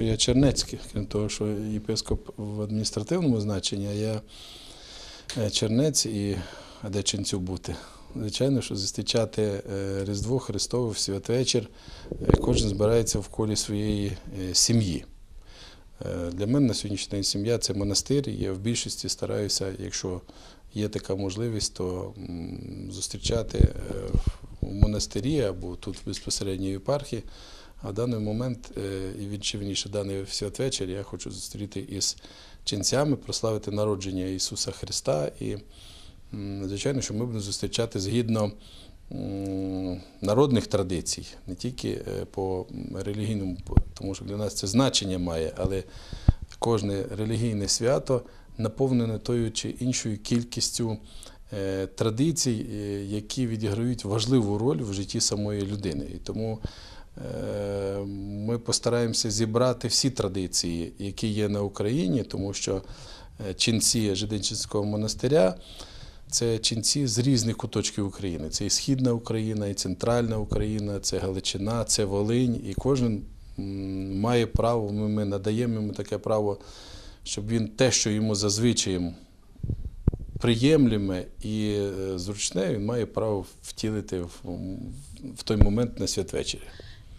Я Чернецький, крім того, що єпископ в адміністративному значенні, а я е, Чернець і а де ченцю бути. Звичайно, що зустрічати е, Різдво Христове в святвечір е, кожен збирається в колі своєї сім'ї. Для мене на сьогоднішній день сім'я це монастир. Я в більшості стараюся, якщо є така можливість, то зустрічати в монастирі або тут в безпосередній єпархії. А в даний момент, е, і він чи вірніше, даний святвечір, я хочу зустріти із ченцями, прославити народження Ісуса Христа. І, звичайно, що ми будемо зустрічати згідно народних традицій, не тільки е, по релігійному, тому що для нас це значення має, але кожне релігійне свято наповнене тою чи іншою кількістю е, традицій, які відіграють важливу роль в житті самої людини. І тому ми постараємося зібрати всі традиції, які є на Україні, тому що е, ченці Жиденчинського монастиря. Це ченці з різних куточків України. Це і Східна Україна, і Центральна Україна, це Галичина, це Волинь. І кожен має право, ми, надаємо йому таке право, щоб він те, що йому зазвичай приємлеме і е, зручне, він має право втілити в той момент на святвечері.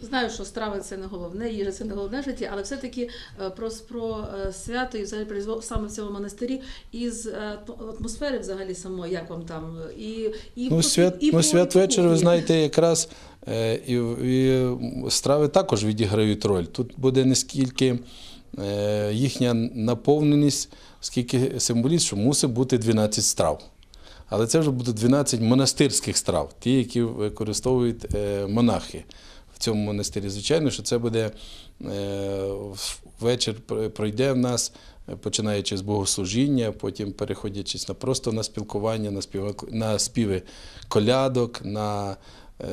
Знаю, що страви це не головне, їжа це не головне в житті, але все-таки е, про, про е, свято і взагалі про Різдво саме в цьому монастирі із е, атмосфери взагалі самої, як вам там і, і Ну, свят, і ну, святвечір, ви знаєте, якраз і, і страви також відіграють роль. Тут буде не скільки їхня наповненість, скільки символізм, що мусить бути 12 страв. Але це вже будуть 12 монастирських страв, ті, які використовують монахи в цьому монастирі. Звичайно, що це буде е, вечір пройде в нас, починаючи з богослужіння, потім переходячись на просто на спілкування, на співи, на співи колядок, на е,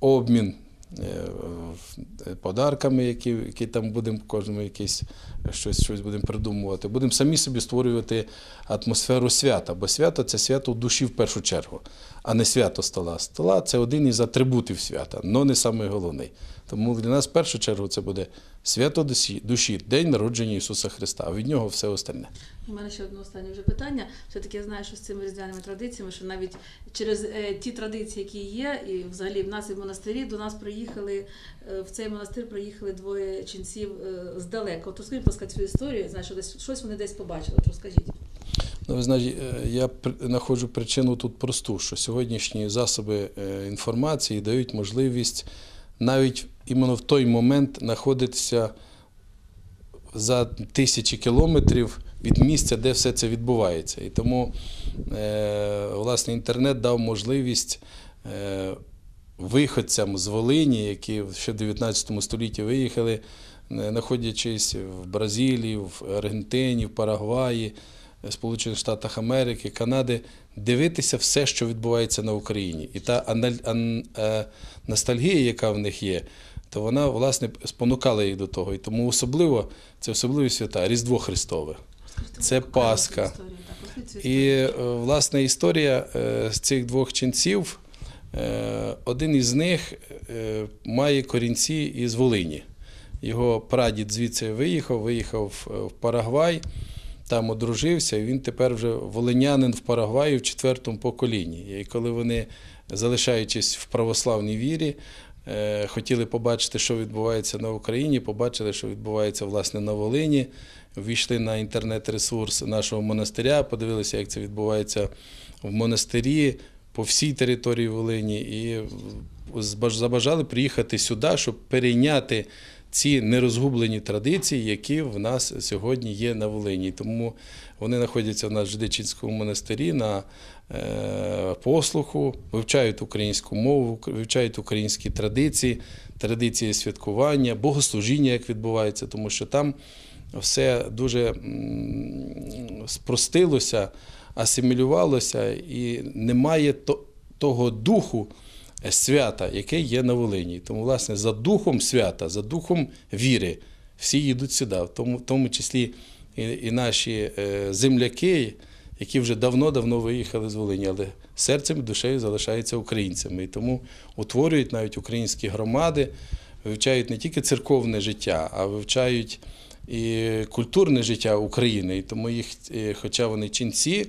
обмін е, подарками, які, які там будемо кожному якесь щось, щось будемо придумувати. Будемо самі собі створювати атмосферу свята, бо свято це свято душі в першу чергу, а не свято стола. Стола це один із атрибутів свята, але не самий головний. Тому для нас в першу чергу це буде свято душі, день народження Ісуса Христа, а від нього все остальне. У мене ще одне останнє вже питання. Все-таки я знаю, що з цими різдвяними традиціями, що навіть через е, ті традиції, які є, і взагалі в нас і в монастирі до нас приїхали е, в цей монастир приїхали двоє ченців е, здалека. От розкажіть, будь ласка, цю історію. Знаю, що десь щось вони десь побачили. От розкажіть. Ну, ви знаєте, е, я знаходжу причину тут просту, що сьогоднішні засоби е, інформації дають можливість навіть іменно в той момент знаходитися за тисячі кілометрів від місця, де все це відбувається. І тому е, власне інтернет дав можливість виходцям з Волині, які ще в 19 столітті виїхали, знаходячись в Бразилії, в Аргентині, в Парагваї, Сполучених Штатах Америки, Канади, дивитися все, що відбувається на Україні. І та е, ностальгія, яка в них є, то вона власне спонукала їх до того. І тому особливо це особливі свята, Різдво Христове. Це Пасха. І е, власне історія е, з цих двох ченців. Один із них має корінці із Волині. Його прадід звідси виїхав, виїхав в Парагвай, там одружився, і він тепер вже волинянин в Парагваї в четвертому поколінні. І коли вони, залишаючись в православній вірі, е, хотіли побачити, що відбувається на Україні, побачили, що відбувається власне на Волині. Війшли на інтернет-ресурс нашого монастиря, подивилися, як це відбувається в монастирі по всій території Волині, і забажали приїхати сюди, щоб перейняти ці нерозгублені традиції, які в нас сьогодні є на Волині. Тому вони знаходяться в нас в Жидичинському монастирі на е, послуху, вивчають українську мову, вивчають українські традиції, традиції святкування, богослужіння, як відбувається, тому що там все дуже спростилося, асимілювалося і немає того духу свята, яке є на Волині. Тому, власне, за духом свята, за духом віри всі їдуть сюди, в тому, в тому числі і, і наші е, земляки, які вже давно-давно виїхали з Волині, але серцем і душею залишаються українцями. І тому утворюють навіть українські громади. вивчають не тільки церковне життя, а вивчають і культурне життя України. І тому їх, е, хоча вони ченці,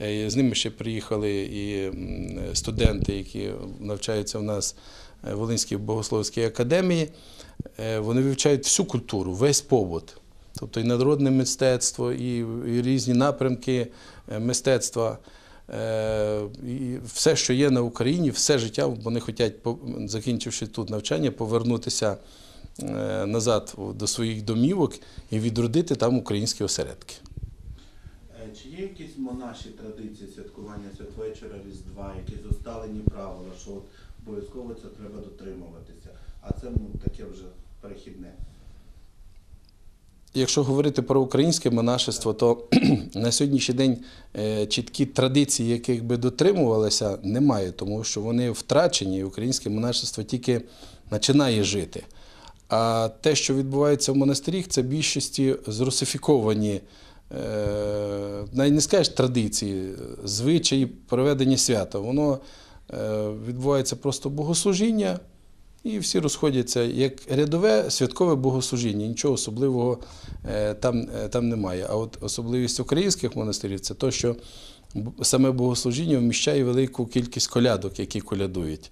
з ними ще приїхали і студенти, які навчаються в нас е, в Волинській богословській академії. Е, Вони вивчають всю культуру, весь побут. Тобто і народне мистецтво, і, різні напрямки е, мистецтва. Е, І все, що є на Україні, все життя вони хочуть, закінчивши тут навчання, повернутися е, назад до своїх домівок і відродити там українські осередки. Чи є якісь монаші традиції святкування святвечора, Різдва, якісь усталені правила, що от обов'язково це треба дотримуватися, а це ну, таке вже перехідне. Якщо говорити про українське монашество, то на сьогоднішній день е, чіткі традиції, яких би дотримувалися, немає, тому що вони втрачені, і українське монашество тільки починає жити. А те, що відбувається в монастирях, це більшості зрусифіковані, навіть не скажеш традиції, звичаї проведення свята. Воно е, відбувається просто богослужіння. І всі розходяться як рядове святкове богослужіння. Нічого особливого е, там, е, там немає. А от особливість українських монастирів це те, що саме богослужіння вміщає велику кількість колядок, які колядують.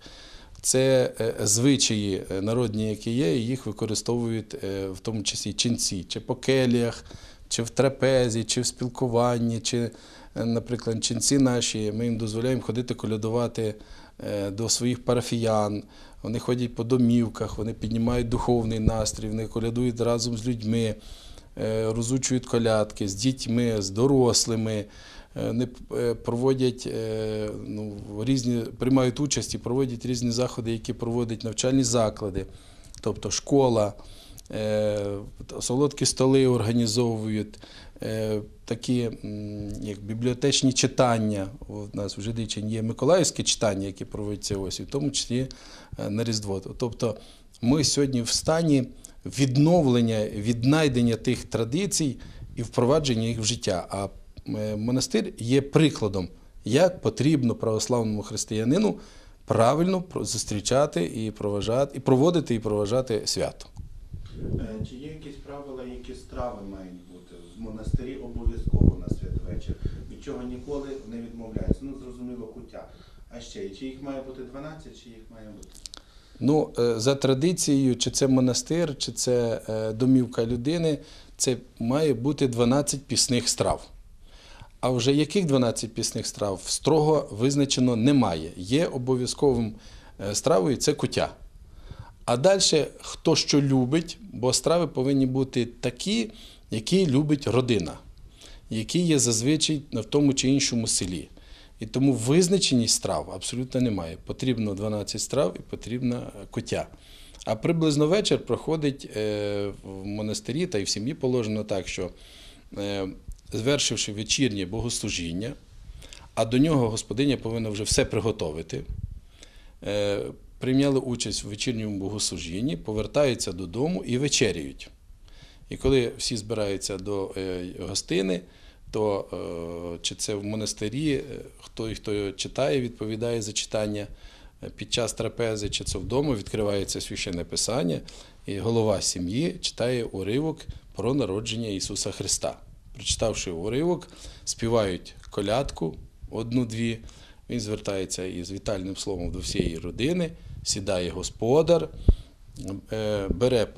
Це е, звичаї е, народні, які є, і їх використовують е, в тому числі ченці, чи по келіях, чи в трапезі, чи в спілкуванні, чи, е, наприклад, ченці наші, ми їм дозволяємо ходити колядувати е, до своїх парафіян. Вони ходять по домівках, вони піднімають духовний настрій, вони колядують разом з людьми, е, розучують колядки з дітьми, з дорослими. Е, Вони е, проводять ну, різні, приймають участь і проводять різні заходи, які проводять навчальні заклади, тобто школа, солодкі столи організовують, е, такі як бібліотечні читання. У нас в Жидичині є Миколаївське читання, які проводяться ось, і в тому числі е, на Різдво. Тобто ми сьогодні в стані відновлення, віднайдення тих традицій і впровадження їх в життя. А е, монастир є прикладом, як потрібно православному християнину правильно зустрічати і проважати, і проводити і проважати свято. Е, Чи є якісь правила, які страви мають бути в монастирі обов'язково на святвечір, від чого ніколи не відмовляються? Ну, зрозуміло, куття. А ще, чи їх має бути 12, чи їх має бути? Ну, е, за традицією, чи це монастир, чи це е, домівка людини, це має бути 12 пісних страв. А вже яких 12 пісних страв строго визначено немає. Є обов'язковим стравою це куття. А далі хто що любить, бо страви повинні бути такі, які любить родина, які є зазвичай в тому чи іншому селі. І тому визначеність страв абсолютно немає. Потрібно 12 страв і потрібна е, куття. А приблизно вечір проходить е, в монастирі та й в сім'ї положено так, що е, звершивши вечірнє богослужіння, а до нього господиня повинна вже все приготовити. Прийняли участь в вечірньому богослужінні, повертаються додому і вечеряють. І коли всі збираються до е, гостини, то е, чи це в монастирі, е, хто, хто читає, відповідає за читання під час трапези, чи це вдома, відкривається священне писання, і голова сім'ї читає уривок про народження Ісуса Христа. Прочитавши уривок, співають колядку одну-дві. Він звертається із вітальним словом до всієї родини, сідає господар, е, бере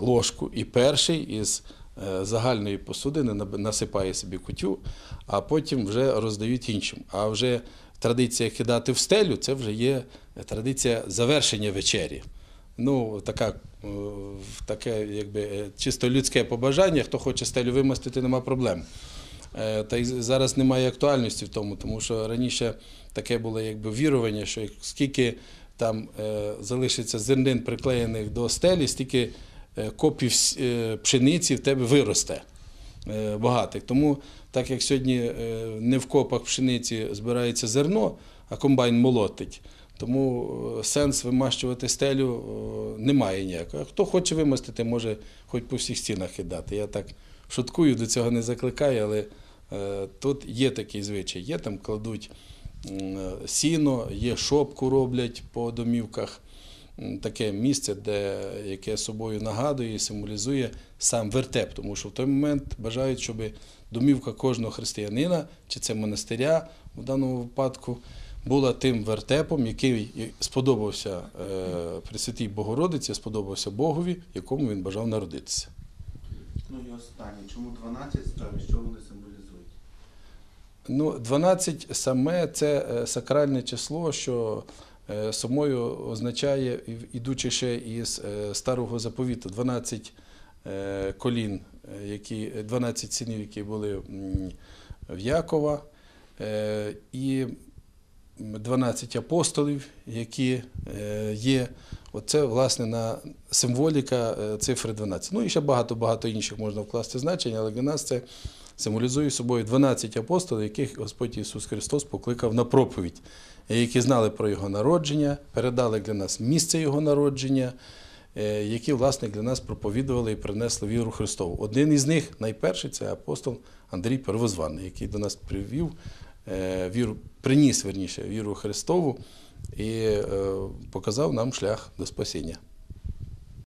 ложку і перший із е, загальної посудини насипає собі кутю, а потім вже роздають іншим. А вже традиція кидати в стелю це вже є традиція завершення вечері. Ну, така, е, таке, якби, чисто людське побажання. Хто хоче стелю вимастити, нема проблем. Е, Та й зараз немає актуальності в тому, тому що раніше таке було якби вірування, що скільки там е, залишиться зернин приклеєних до стелі, стільки е, копів пшениці в тебе виросте багатих. Тому, так як сьогодні не в копах пшениці збирається зерно, а комбайн молотить. Тому сенс вимащувати стелю немає ніякого. Хто хоче вимастити, може хоч по всіх стінах кидати. Я так шуткую, до цього не закликаю, але е, тут є такий звичай. Є там кладуть е, сіно, є шопку роблять по домівках. таке місце, де, яке собою нагадує і символізує сам вертеп, тому що в той момент бажають, щоб домівка кожного християнина, чи це монастиря в даному випадку, була тим вертепом, який сподобався е, Пресвятій Богородиці, сподобався Богові, якому він бажав народитися. Ну і останнє. Чому 12 страв і що вони символізують? Ну, 12 саме це е, сакральне число, що е, самою означає, ідучи ще із е, старого заповіту, 12 е, колін, е, які, 12 синів, які були в Якова, і 12 апостолів, які е, є. Оце, власне, на символіка е, цифри 12. Ну і ще багато-багато інших можна вкласти значення, але для нас це символізує собою 12 апостолів, яких Господь Ісус Христос покликав на проповідь, е, які знали про Його народження, передали для нас місце Його народження, які, власне, для нас проповідували і принесли віру Христову. Один із них, найперший, це апостол Андрій Первозваний, який до нас привів віру, приніс верніше віру Христову і е, показав нам шлях до спасіння.